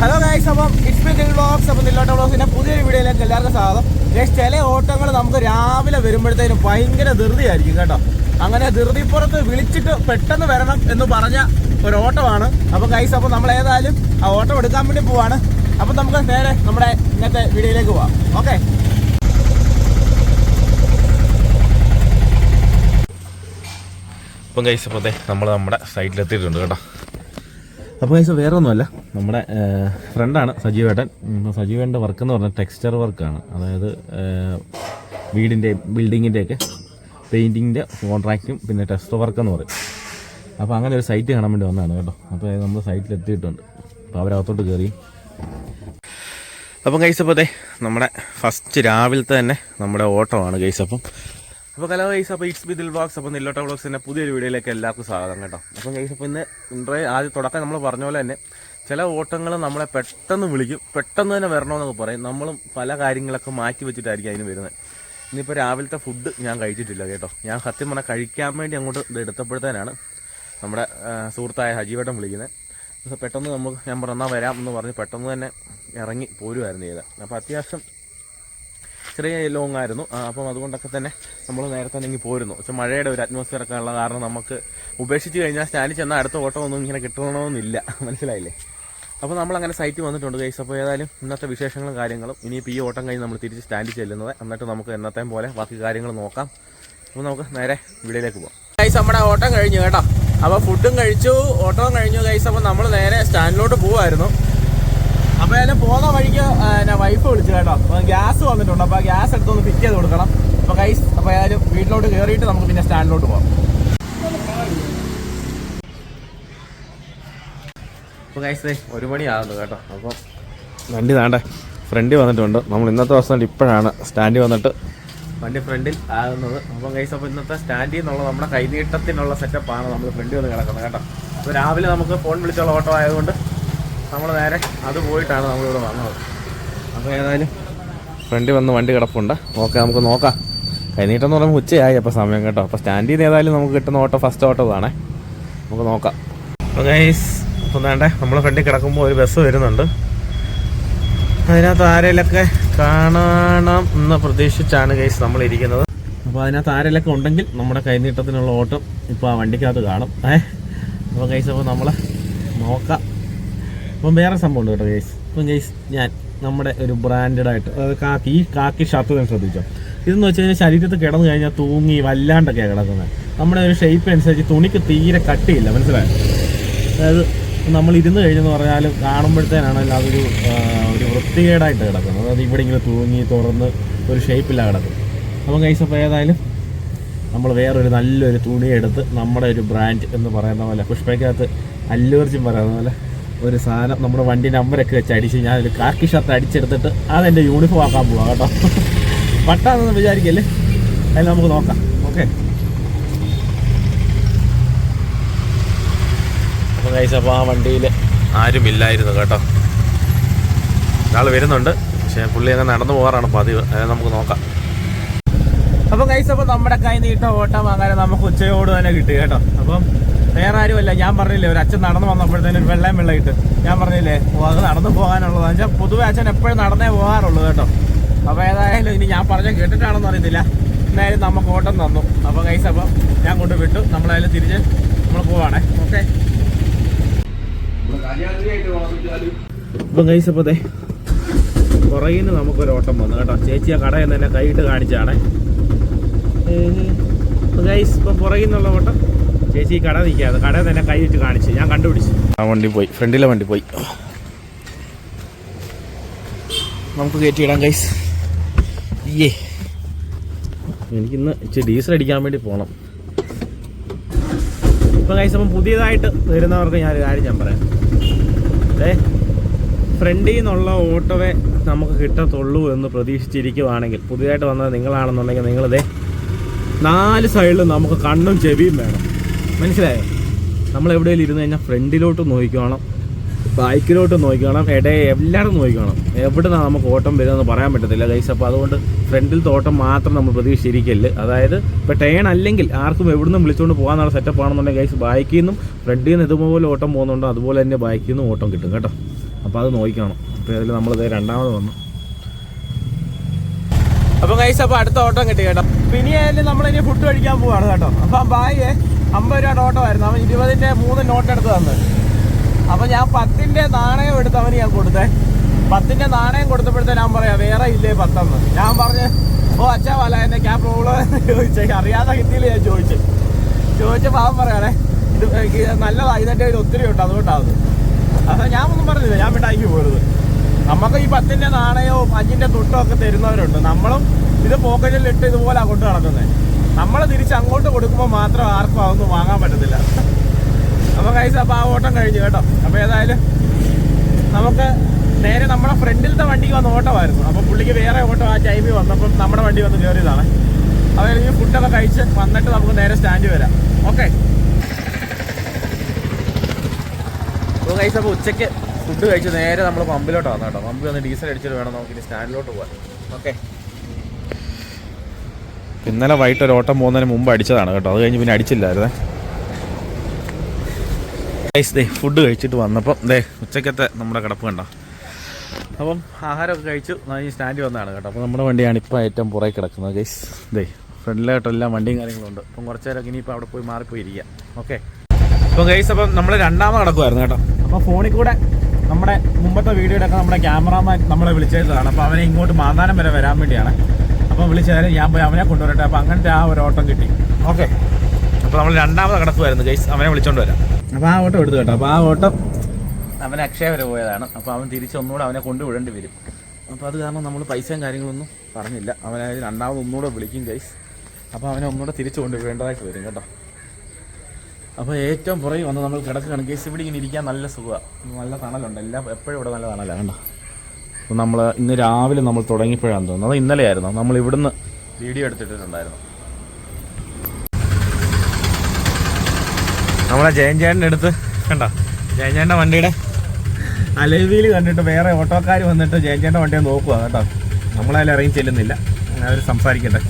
Hello guys അപ്പം it's me Dil blogs അപ്പം നില്ലോട്ട ബ്ലോഗ്സിന്റെ പുതിയൊരു വീഡിയോയിലേക്ക് എല്ലാവർക്കും സ്വാഗതം. ഗൈസ് ചില ഓട്ടങ്ങൾ നമുക്ക് രാവിലെ വരുമ്പോഴത്തേനും ഭയങ്കര ധൃതിയായിരിക്കും കേട്ടോ. അങ്ങനെ ധൃതിപ്പുറത്ത് വിളിച്ചിട്ട് പെട്ടെന്ന് വരണം എന്ന് പറഞ്ഞ ഒരു ഓട്ടമാണ് അപ്പം ഗൈസ് അപ്പം നമ്മൾ ഏതായാലും ആ ഓട്ടം എടുക്കാൻ വേണ്ടി പോവാണ്. അപ്പം നമുക്ക് നേരെ നമ്മുടെ ഇന്നത്തെ വീഡിയോയിലേക്ക് പോവാം. ഓക്കെ അപ്പം ഗൈസ് അപ്പോൾ നമ്മൾ നമ്മുടെ സൈറ്റിലെത്തിയിട്ടുണ്ട് കേട്ടോ. അപ്പോൾ ഗൈസ് വേറെ ഒന്നുമല്ല നമ്മുടെ ഫ്രണ്ടാണ് സജീവേട്ടൻ. ഇപ്പോൾ സജീവേട്ടന്റെ വർക്ക് എന്ന് പറഞ്ഞാൽ ടെക്സ്ചർ വർക്കാണ് അതായത് വീടിന്റെ ബിൽഡിങ്ങിന്റെയൊക്കെ പെയിന്റിങ്ങിന്റെ കോൺട്രാക്റ്റും പിന്നെ ടെക്സ്റ്റർ വർക്ക് എന്ന് പറയും. അപ്പോൾ അങ്ങനെ ഒരു സൈറ്റ് കാണാൻ വേണ്ടി വന്നതാണ് കേട്ടോ. അപ്പോൾ നമ്മൾ സൈറ്റിൽ എത്തിയിട്ടുണ്ട്. അപ്പോൾ അവരകത്തോട്ട് കയറി അപ്പം കൈസ് അപ്പോൾ അതെ നമ്മുടെ ഫസ്റ്റ് രാവിലത്തെ തന്നെ നമ്മുടെ ഓട്ടമാണ് കൈസ് അപ്പം അപ്പോൾ കലോ ഗൈസ് അപ്പോൾ ഇറ്റ്സ് ബി ദിൽ വ്ളോഗ്സ് അപ്പോൾ നില്ലോട്ട വ്ളോഗ്സിന്റെ പുതിയൊരു വീഡിയോയിലേക്ക് എല്ലാവർക്കും സ്വാഗതം കേട്ടോ. അപ്പം ഗൈസ് അപ്പോൾ ഇന്ന് ഇൻട്രോ ആദ്യം തുടക്കം നമ്മൾ പറഞ്ഞ പോലെ തന്നെ ചില ഓട്ടങ്ങൾ നമ്മളെ പെട്ടെന്ന് വിളിക്കും പെട്ടെന്ന് തന്നെ വരണമെന്നൊക്കെ പറയും. നമ്മളും പല കാര്യങ്ങളൊക്കെ മാറ്റി വെച്ചിട്ടായിരിക്കും അതിന് വരുന്നത്. ഇന്നിപ്പോൾ രാവിലത്തെ ഫുഡ് ഞാൻ കഴിച്ചിട്ടില്ല കേട്ടോ. ഞാൻ സത്യം പറഞ്ഞാൽ കഴിക്കാൻ വേണ്ടി അങ്ങോട്ട് ഇത് എടുത്തപ്പോഴത്തേനാണ് നമ്മുടെ സുഹൃത്തായ ഹജീവട്ടം വിളിക്കുന്നത്. അപ്പോൾ പെട്ടെന്ന് നമുക്ക് ഞാൻ പറഞ്ഞാൽ വരാം എന്ന് പറഞ്ഞ് പെട്ടെന്ന് തന്നെ ഇറങ്ങി പോരുമായിരുന്നു ചെയ്തത്. അപ്പോൾ അത്യാവശ്യം ചെറിയ ലോങ് ആയിരുന്നു. അപ്പം അതുകൊണ്ടൊക്കെ തന്നെ നമ്മൾ നേരത്തെ തന്നെ ഇങ്ങ് പോരുന്നു. പക്ഷെ മഴയുടെ ഒരു അറ്റ്മോസ്ഫിയർ ഒക്കെ ഉള്ള കാരണം നമുക്ക് ഉപേക്ഷിച്ച് കഴിഞ്ഞാൽ സ്റ്റാൻഡിൽ ചെന്നാൽ അടുത്ത ഓട്ടം ഒന്നും ഇങ്ങനെ കിട്ടണമെന്നില്ല. മനസ്സിലായില്ലേ? അപ്പോൾ നമ്മൾ അങ്ങനെ സൈറ്റ് വന്നിട്ടുണ്ട് ഗൈസ് അപ്പോൾ ഏതായാലും ഇന്നത്തെ വിശേഷങ്ങളും കാര്യങ്ങളും ഇനിയിപ്പോൾ ഈ ഓട്ടം കഴിഞ്ഞ് നമ്മൾ തിരിച്ച് സ്റ്റാൻഡിൽ ചെല്ലുന്നത്. എന്നിട്ട് നമുക്ക് എന്നത്തെയും പോലെ ബാക്കി കാര്യങ്ങൾ നോക്കാം. അപ്പോൾ നമുക്ക് നേരെ വീടിലേക്ക് പോകാം ഗൈസ് നമ്മുടെ ഓട്ടം കഴിഞ്ഞു കേട്ടോ. അപ്പോൾ ഫുഡും കഴിച്ചു ഓട്ടവും കഴിഞ്ഞു ഗൈസ് അപ്പോൾ നമ്മൾ നേരെ സ്റ്റാൻഡിലോട്ട് പോവായിരുന്നു. അപ്പോൾ അതിന് പോകുന്ന വഴിക്ക് ഞാൻ വൈഫ് വിളിച്ചു കേട്ടോ. അപ്പോൾ ഗ്യാസ് വന്നിട്ടുണ്ട്. അപ്പോൾ ഗ്യാസ് എടുത്തൊന്ന് പിക്ക് ചെയ്ത് കൊടുക്കണം. അപ്പോൾ ഗൈസ് അപ്പോൾ ഏതായാലും വീട്ടിലോട്ട് കയറിയിട്ട് നമുക്ക് പിന്നെ സ്റ്റാൻഡിലോട്ട് പോകാം അപ്പോൾ ഗൈസ് ഒരു മണിയാകുന്നു കേട്ടോ. അപ്പോൾ വണ്ടി താണ്ടെ. ഫ്രണ്ടിൽ വന്നിട്ടുണ്ട്. നമ്മൾ ഇന്നത്തെ ദിവസം ഇപ്പോഴാണ് സ്റ്റാൻഡിൽ വന്നിട്ട്. വണ്ടി ഫ്രണ്ടിൽ ആകുന്നത്. അപ്പോൾ ഗൈസ് അപ്പോൾ ഇന്നത്തെ സ്റ്റാൻഡിൽ നിന്നുള്ള നമ്മുടെ കൈനീട്ടത്തിനുള്ള സെറ്റപ്പാണ് നമ്മൾ ഫ്രണ്ടിൽ വന്ന് കിടക്കുന്നത് കേട്ടോ. അപ്പോൾ രാവിലെ നമുക്ക് ഫോൺ വിളിച്ചുള്ള ഓട്ടോ ആയതുകൊണ്ട് നമ്മൾ നേരെ അത് പോയിട്ടാണ് നമ്മളിവിടെ വന്നത്. അപ്പോൾ ഏതായാലും ഫ്രണ്ടിൽ വന്ന് വണ്ടി കിടപ്പുണ്ട്. ഓക്കെ നമുക്ക് നോക്കാം. കഴിഞ്ഞിട്ടെന്ന് പറയുമ്പോൾ ഉച്ചയായി അപ്പോൾ സമയം കേട്ടോ. അപ്പോൾ സ്റ്റാൻഡിൽ നിന്ന് ഏതായാലും നമുക്ക് കിട്ടുന്ന ഓട്ടോ ഫസ്റ്റ് ഓട്ടോ ഇതാണേ. നമുക്ക് നോക്കാം. അപ്പോൾ ഗൈസ് അപ്പോൾ വേണ്ടേ നമ്മൾ ഫ്രണ്ടിൽ കിടക്കുമ്പോൾ ഒരു ബസ് വരുന്നുണ്ട്. അതിനകത്ത് ആരെങ്കിലൊക്കെ കാണണം എന്ന് പ്രതീക്ഷിച്ചാണ് ഗൈസ് നമ്മൾ ഇരിക്കുന്നത്. അപ്പോൾ അതിനകത്ത് ആരെങ്കിലൊക്കെ ഉണ്ടെങ്കിൽ നമ്മുടെ കൈനീട്ടത്തിനുള്ള ഓട്ടം ഇപ്പോൾ ആ വണ്ടിക്കകത്ത് കാണും. ഏ? അപ്പോൾ ഗൈസ് അപ്പോൾ നമ്മൾ നോക്കാം. അപ്പം വേറെ സംഭവം ഉണ്ട് കേട്ടോ ഗൈസ് ഇപ്പം ഗൈസ് ഞാൻ നമ്മുടെ ഒരു ബ്രാൻഡഡ് ആയിട്ട് അതായത് കാക്കി ഈ കാക്കി ഷർട്ട് ഞാൻ ശ്രദ്ധിച്ചോ? ഇതെന്ന് വെച്ച് കഴിഞ്ഞാൽ ശരീരത്തിൽ കിടന്നു കഴിഞ്ഞാൽ തൂങ്ങി വല്ലാണ്ടൊക്കെയാണ് കിടക്കുന്നത് നമ്മുടെ ഒരു ഷേപ്പ് അനുസരിച്ച് തുണിക്ക് തീരെ കട്ടിയില്ല മനസ്സിലായോ? അതായത് നമ്മൾ ഇരുന്ന് കഴിഞ്ഞെന്ന് പറഞ്ഞാലും കാണുമ്പോഴത്തേനാണെങ്കിൽ അതൊരു ഒരു വൃത്തികേടായിട്ട് കിടക്കുന്നത്. അതായത് ഇവിടെ ഇങ്ങനെ തൂങ്ങി തുറന്ന് ഒരു ഷേപ്പില്ല കിടക്കുന്നത്. അപ്പം കൈസ് അപ്പോൾ ഏതായാലും നമ്മൾ വേറൊരു നല്ലൊരു തുണി എടുത്ത് നമ്മുടെ ഒരു ബ്രാൻഡ് എന്ന് പറയുന്ന പോലെ പുഷ്പയ്ക്കകത്ത് അല്ലൂർജും പറയുന്ന പോലെ ഒരു സാധനം നമ്മുടെ വണ്ടി നമ്പറൊക്കെ വെച്ച് അടിച്ച് ഞാൻ ഒരു കാക്കി ഷർട്ട് അടിച്ചെടുത്തിട്ട് അതെന്റെ യൂണിഫോം ആക്കാൻ പോവാം കേട്ടോ. പട്ടാന്ന് വിചാരിക്കല്ലേ? അതിൽ നമുക്ക് നോക്കാം. ഓക്കെ. അപ്പോൾ അപ്പോൾ ആ വണ്ടിയിൽ ആരുമില്ലായിരുന്നു കേട്ടോ. ഒരാൾ വരുന്നുണ്ട്. പക്ഷേ പുള്ളി അങ്ങനെ നടന്നു പോകാറാണ് പതിവ്. അതായത് നമുക്ക് നോക്കാം. അപ്പോൾ കൈസ് അപ്പോൾ നമ്മുടെ കൈ നീട്ട ഓട്ടം അങ്ങനെ നമുക്ക് ഉച്ചയോട് തന്നെ കിട്ടി കേട്ടോ. അപ്പം വേറെ ആരുമല്ല ഞാൻ പറഞ്ഞില്ലേ ഒരു അച്ഛൻ നടന്നു വന്നപ്പോഴത്തേനും ഒരു വെള്ളം വെള്ളം ഇട്ട് ഞാൻ പറഞ്ഞില്ലേ അത് നടന്നു പോകാനുള്ളതാണ് വെച്ചാൽ പൊതുവെ അച്ഛൻ എപ്പോഴും നടന്നേ പോകാറുള്ളൂ കേട്ടോ. അപ്പോൾ ഏതായാലും ഇനി ഞാൻ പറഞ്ഞ കേട്ടിട്ടാണെന്ന് അറിയത്തില്ല. എന്തായാലും നമുക്ക് ഓട്ടം തന്നു. അപ്പോൾ കൈസ് അപ്പം ഞാൻ കൊണ്ട് വിട്ടു. നമ്മളായാലും തിരിച്ച് നമ്മൾ പോവാണേ. ഓക്കെ ഇപ്പം കൈസ് അപ്പോൾ പുറകിൽ നിന്ന് നമുക്കൊരു ഓട്ടം വന്നു കേട്ടോ. ചേച്ചി ആ കടയിൽ നിന്ന് തന്നെ കൈയിട്ട് കാണിച്ചാണേ. ഗൈസ് ഇപ്പം പുറകിൽ നിന്നുള്ള ഓട്ടം. ചേച്ചി കട നിൽക്കാതെ കട തന്നെ കൈ വെച്ച് കാണിച്ച്. ഞാൻ കണ്ടുപിടിച്ചു. ആ വണ്ടി പോയി. ഫ്രണ്ടിലെ വണ്ടി പോയി. നമുക്ക് കയറ്റിയിടാം കൈസ് ഏ എനിക്കിന്ന് ഇച്ചിരി ഡീസൽ അടിക്കാൻ വേണ്ടി പോകണം ഇപ്പം കൈസ് അപ്പം പുതിയതായിട്ട് വരുന്നവർക്ക് ഞാനൊരു കാര്യം ഞാൻ പറയാം. ഏ ഫ്രണ്ടിൽ നിന്നുള്ള ഓട്ടോവേ നമുക്ക് കിട്ടത്തുള്ളൂ എന്ന് പ്രതീക്ഷിച്ചിരിക്കുവാണെങ്കിൽ പുതിയതായിട്ട് വന്നത് നിങ്ങളാണെന്നുണ്ടെങ്കിൽ നിങ്ങളിതേ നാല് സൈഡിലും നമുക്ക് കണ്ണും ചെവിയും വേണം. മനസ്സിലായോ? നമ്മൾ എവിടെയെങ്കിലും ഇരുന്ന് കഴിഞ്ഞാൽ ഫ്രണ്ടിലോട്ട് നോക്കിക്കോണം ബൈക്കിലോട്ട് നോക്കിക്കണം ഇടയെ എല്ലായിടും നോക്കിക്കണം എവിടെ നിന്നാണ് നമുക്ക് ഓട്ടം വരുന്നതെന്ന് പറയാൻ പറ്റത്തില്ല ഗൈസ് അപ്പോൾ അതുകൊണ്ട് ഫ്രണ്ടിൽ തോട്ടം മാത്രം നമ്മൾ പ്രതീക്ഷിച്ചിരിക്കൽ. അതായത് ഇപ്പോൾ ടേൺ അല്ലെങ്കിൽ ആർക്കും എവിടെ നിന്നും വിളിച്ചുകൊണ്ട് പോകാനുള്ള സെറ്റപ്പ് ആണെന്നുണ്ടെങ്കിൽ ഗൈസ് ബാക്കിൽ നിന്നും ഫ്രണ്ടിൽ നിന്ന് ഇതുപോലെ ഓട്ടം പോകുന്നുണ്ടോ. അതുപോലെ തന്നെ ബാക്കിൽ നിന്നും ഓട്ടം കിട്ടും കേട്ടോ. അപ്പോൾ അത് നോക്കിക്കണം അപ്പോൾ അതിൽ നമ്മളിത് രണ്ടാമത് വന്നു. അപ്പൊ ഗൈസ് അപ്പോൾ അടുത്ത ഓട്ടം കിട്ടി കേട്ടോ. പിന്നെ നമ്മൾ ഇനി ഫുഡ് കഴിക്കാൻ പോവാണ് കേട്ടോ. അപ്പൊ ബായി അമ്പത് രൂപ ഓട്ടം ആയിരുന്നു. അവൻ ഇരുപതിന്റെ മൂന്ന് നോട്ട് എടുത്ത് തന്നു. അപ്പൊ ഞാൻ പത്തിന്റെ നാണയം എടുത്ത് അവന് ഞാൻ കൊടുത്തേ. പത്തിന്റെ നാണയം കൊടുത്തപ്പോഴത്തെ ഞാൻ പറയാം വേറെ ഇല്ലേ പത്തെന്ന്? ഞാൻ പറഞ്ഞ് ഓ അച്ഛാ വല എന്നെ ക്യാ പ്രോബ്ലം ചോദിച്ചേ. അറിയാതെ ഹിന്ദിയിൽ ഞാൻ ചോദിച്ചു. ചോദിച്ചപ്പോൾ അവൻ പറയാണേ ഇത് നല്ലതാണ് നല്ലതാ ഇതിന്റെ ഒരു ഒത്തിരി ഉണ്ട് അതുകൊണ്ടാണ്. അപ്പൊ ഞാൻ ഒന്നും പറഞ്ഞില്ല ഞാൻ മിഠായിക്ക് പോരുത്. നമുക്ക് ഈ പത്തിന്റെ നാണയവും അഞ്ചിന്റെ തുട്ടും ഒക്കെ തരുന്നവരുണ്ട്. നമ്മളും ഇത് പോക്കറ്റിൽ ഇട്ട് ഇതുപോലെ കൊണ്ട് നടക്കുന്നത് നമ്മൾ തിരിച്ച് അങ്ങോട്ട് കൊടുക്കുമ്പോൾ മാത്രം ആർക്കും അതൊന്നും വാങ്ങാൻ പറ്റത്തില്ല. അപ്പോൾ കൈസ് അപ്പൊ ആ ഓട്ടം കഴിഞ്ഞു കേട്ടോ. അപ്പോൾ ഏതായാലും നമുക്ക് നേരെ നമ്മുടെ ഫ്രണ്ടിലത്തെ വണ്ടിക്ക് വന്ന ഓട്ടമായിരുന്നു. അപ്പോൾ പുള്ളിക്ക് വേറെ ഓട്ടം ആ ടൈമിൽ വന്നപ്പം നമ്മുടെ വണ്ടി വന്ന് കയറിയതാണ്. അതായത് ഈ ഫുഡൊക്കെ കഴിച്ച് വന്നിട്ട് നമുക്ക് നേരെ സ്റ്റാൻഡ് വരാം. ഓക്കെ അപ്പോൾ കൈസ് അപ്പോൾ ഉച്ചയ്ക്ക് ഫുഡ് കഴിച്ച് നേരെ നമ്മൾ പമ്പിലോട്ട് വന്നു കേട്ടോ പമ്പിൽ വന്ന് ഡീസൽ അടിച്ചിട്ട് വേണം നമുക്ക് ഇനി സ്റ്റാൻഡിലോട്ട് പോകാൻ ഓക്കെ ഇന്നലെ വൈകിട്ട് ഒരു ഓട്ടം പോകുന്നതിന് മുമ്പ് അടിച്ചതാണ് കേട്ടോ. അത് കഴിഞ്ഞ് പിന്നെ അടിച്ചില്ലായിരുന്നേ. ഗൈസ് ദേ ഫുഡ് കഴിച്ചിട്ട് വന്നപ്പം ദേ ഉച്ചക്കത്തെ നമ്മുടെ കിടപ്പ് കണ്ടോ? അപ്പം ആഹാരമൊക്കെ കഴിച്ചു. ഈ സ്റ്റാൻഡിൽ വന്നതാണ് കേട്ടോ. അപ്പോൾ നമ്മുടെ വണ്ടിയാണ് ഇപ്പോൾ ഏറ്റവും പുറകെ കിടക്കുന്നത് ഗൈസ് ദേ ഫ്രണ്ടിലായിട്ടെല്ലാം വണ്ടിയും കാര്യങ്ങളും ഉണ്ട് അപ്പം കുറച്ച് നേരം ഇനിയിപ്പോൾ അവിടെ പോയി മാറിപ്പോയിരിക്കുക. ഓക്കെ അപ്പം ഗൈസ് അപ്പം നമ്മൾ രണ്ടാമത് കിടക്കുമായിരുന്നു കേട്ടോ. അപ്പോൾ ഫോണിൽ കൂടെ നമ്മുടെ മുമ്പത്തെ വീഡിയോയുടെ ഒക്കെ നമ്മുടെ ക്യാമറാമാൻ നമ്മളെ വിളിച്ചതാണ് അപ്പോൾ അവനെ ഇങ്ങോട്ട് മാന്താനം വരെ വരാൻ വേണ്ടിയാണ്. അപ്പോൾ വിളിച്ചാലും ഞാൻ പോയി അവനെ കൊണ്ടുവരട്ടെ. അപ്പം അങ്ങനത്തെ ആ ഒരു ഓട്ടം കിട്ടി. ഓക്കെ. അപ്പോൾ നമ്മൾ രണ്ടാമത് കടത്തുമായിരുന്നു ഗൈസ്. അവനെ വിളിച്ചോണ്ട് വരാം. അപ്പോൾ ആ ഓട്ടം എടുത്തു കേട്ടോ. അപ്പോൾ ആ ഓട്ടം അവൻ അക്ഷയ വരെ പോയതാണ്. അപ്പോൾ അവൻ തിരിച്ചൊന്നുകൂടെ അവനെ കൊണ്ടുവിടേണ്ടി വരും. അപ്പോൾ അത് കാരണം നമ്മൾ പൈസയും കാര്യങ്ങളൊന്നും പറഞ്ഞില്ല. അവനെ രണ്ടാമത് ഒന്നുകൂടെ വിളിക്കും ഗൈസ്. അപ്പോൾ അവനെ ഒന്നുകൂടെ തിരിച്ചു കൊണ്ടുവിടേണ്ടതായിട്ട് വരും കേട്ടോ. അപ്പോൾ ഏറ്റവും പുറകിൽ വന്ന് നമ്മൾ കിടക്കുകയാണ്. ഗൈസ് ഇവിടെ ഇങ്ങനെ ഇരിക്കാൻ നല്ല സുഖമാണ്. നല്ല തണലുണ്ട്. എല്ലാം എപ്പോഴും ഇവിടെ നല്ല തണലാണ്. കണ്ടോ? അപ്പോൾ നമ്മൾ ഇന്ന് രാവിലെ നമ്മൾ തുടങ്ങിയപ്പോഴാണ് തോന്നുന്നത് അത് ഇന്നലെയായിരുന്നു. നമ്മൾ ഇവിടുന്ന് വീഡിയോ എടുത്തിട്ടുണ്ടായിരുന്നു നമ്മളെ ജയൻ ചേട്ടന്റെ അടുത്ത് കണ്ടോ? ജയൻ ചേട്ടന്റെ വണ്ടിയുടെ അലവിയിൽ കണ്ടിട്ട് വേറെ ഓട്ടോക്കാർ വന്നിട്ട് ജയൻ ചേട്ടന്റെ വണ്ടിയെ നോക്കുക കേട്ടോ. നമ്മളതിൽ ഇറങ്ങി ചെല്ലുന്നില്ല. അവർ സംസാരിക്കട്ടെ.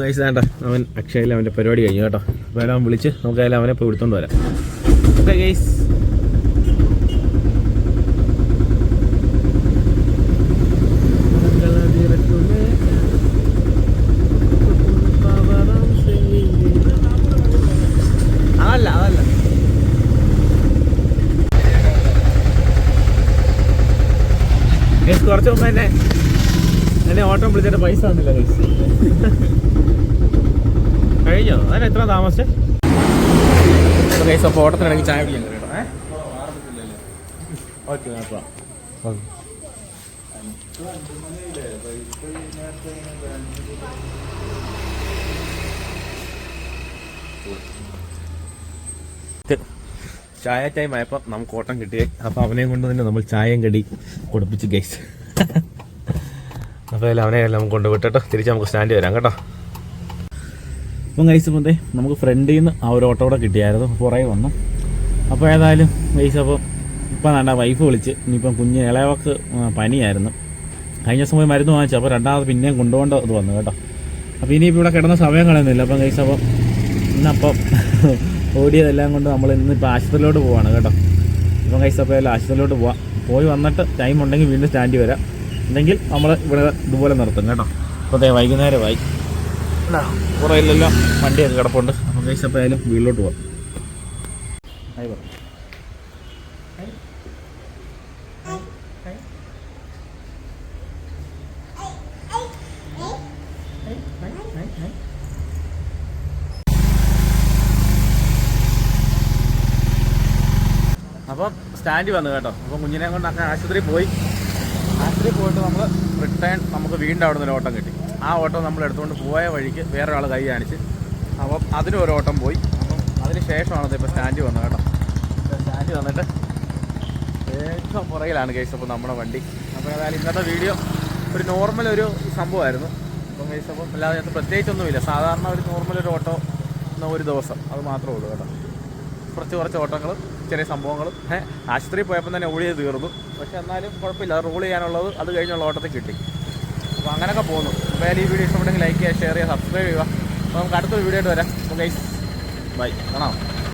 വേണ്ട അവൻ അക്ഷയയിൽ അവന്റെ പരിപാടി കഴിഞ്ഞു കേട്ടോ. അപ്പോൾ അവൻ വിളിച്ച് നമുക്ക് അതിൽ അവനെ പോയി എടുത്തോണ്ട് വരാം. ഓക്കെ ഗൈസ് കുറച്ച് മുമ്പ് തന്നെ എന്നെ ഓട്ടം വിളിച്ചിട്ട് പൈസ തന്നില്ല കഴിഞ്ഞോ? അതിന് എത്ര താമസിച്ചേ? പൈസ അപ്പോൾ ഓട്ടത്തിനിടയ്ക്ക് ചായ കുടിക്കാൻ കേട്ടോ. ഏ? ഓക്കെ നോക്കാം ഓക്കെ ചായ ടൈം ആയപ്പോൾ നമുക്ക് ഓട്ടം കിട്ടിയേ അപ്പോൾ അവനെയും കൊണ്ട് തന്നെ നമ്മൾ ചായയും കടി കൊടുപ്പിച്ച് ഗൈസ് അപ്പോൾ അവനെ എല്ലാം കൊണ്ട് വിട്ടിട്ട് തിരിച്ച് നമുക്ക് സ്റ്റാൻഡ് വരാം കേട്ടോ. അപ്പം ഗൈസ് ദേ നമുക്ക് ഫ്രണ്ടിൽ നിന്ന് ആ ഒരു ഓട്ടോ കൂടെ കിട്ടിയായിരുന്നു. പുറകെ വന്നു. അപ്പോൾ ഏതായാലും ഗൈസ് അപ്പോൾ ഇപ്പം വേണ്ട വൈഫ് വിളിച്ച് ഇനിയിപ്പം കുഞ്ഞ് ഇളയവക്ക് പനിയായിരുന്നു. കഴിഞ്ഞ ദിവസം പോയി മരുന്ന് വാങ്ങിച്ചു. അപ്പോൾ രണ്ടാമത് പിന്നെയും കൊണ്ടുപോകേണ്ട ഇത് വന്നു കേട്ടോ. അപ്പോൾ ഇനിയിപ്പോൾ ഇവിടെ കിടന്ന സമയം കളയുന്നില്ല. അപ്പം ഗൈസ് അപ്പം ഇന്നപ്പം ഓടിയതെല്ലാം കൊണ്ട് നമ്മൾ ഇന്നിപ്പോൾ ആശുപത്രിയിലോട്ട് പോവാണ് കേട്ടോ. ഇപ്പം ഗൈസ് അപ്പോൾ എല്ലാം ആശുപത്രിയിലോട്ട് പോവാം. പോയി വന്നിട്ട് ടൈം ഉണ്ടെങ്കിൽ വീണ്ടും സ്റ്റാൻഡിൽ വരാം. അല്ലെങ്കിൽ നമ്മൾ ഇവിടെ ഇതുപോലെ നിർത്തും കേട്ടോ. അപ്പോൾ വൈകുന്നേരമായി. പുറയിലെല്ലാം വണ്ടിയൊക്കെ കിടപ്പുണ്ട്. അപ്പോൾ കൈസ് അപ്പോൾ ആയാലും വീട്ടിലോട്ട് പോകാം ആയി പറ. അപ്പം സ്റ്റാൻഡിൽ വന്നു കേട്ടോ. അപ്പം കുഞ്ഞിനെ കൊണ്ട് അങ്ങനെ ആശുപത്രിയിൽ പോയി. ആശുപത്രിയിൽ പോയിട്ട് നമ്മൾ റിട്ടേൺ നമുക്ക് വീണ്ടും അവിടെ നിന്ന് ഓട്ടം കിട്ടി. ആ ഓട്ടം നമ്മൾ എടുത്തുകൊണ്ട് പോയ വഴിക്ക് വേറെ ഒരാൾ കൈ കാണിച്ച് അപ്പം അതിനും ഒരു ഓട്ടം പോയി. അപ്പം അതിന് ശേഷമാണ് ഇപ്പോൾ സ്റ്റാൻഡിൽ വന്നത് കേട്ടോ. സ്റ്റാൻഡിൽ വന്നിട്ട് ഏറ്റവും പുറകിലാണ് കേസ് അപ്പോൾ നമ്മുടെ വണ്ടി. അപ്പോൾ ഏതായാലും ഇന്നത്തെ വീഡിയോ ഒരു നോർമൽ ഒരു സംഭവമായിരുന്നു. അപ്പം കേസ് അപ്പം അല്ലാതെ പ്രത്യേകിച്ചൊന്നുമില്ല. സാധാരണ ഒരു നോർമൽ ഒരു ഓട്ടോ എന്ന ഒരു ദിവസം. അത് മാത്രമേ ഉള്ളൂ കേട്ടോ. കുറച്ച് കുറച്ച് ഓട്ടങ്ങളും. ചെറിയ സംഭവങ്ങളും. ഏഹ് ആശുപത്രിയിൽ പോയപ്പോൾ തന്നെ ഓടിയത് തീർന്നു. പക്ഷെ എന്നാലും കുഴപ്പമില്ല. റോൾ ചെയ്യാനുള്ളത് അത് കഴിഞ്ഞുള്ള ഓട്ടത്തിൽ കിട്ടി. അപ്പോൾ അങ്ങനെയൊക്കെ പോകുന്നു. അപ്പോൾ ഈ വീഡിയോ ഇഷ്ടപ്പെട്ടെങ്കിൽ ലൈക്ക് ചെയ്യുക ഷെയർ ചെയ്യുക സബ്സ്ക്രൈബ് ചെയ്യുക. അപ്പോൾ നമുക്ക് അടുത്തൊരു വീഡിയോ ആയിട്ട് വരാം. ഓക്കെ ബൈ കാണാം.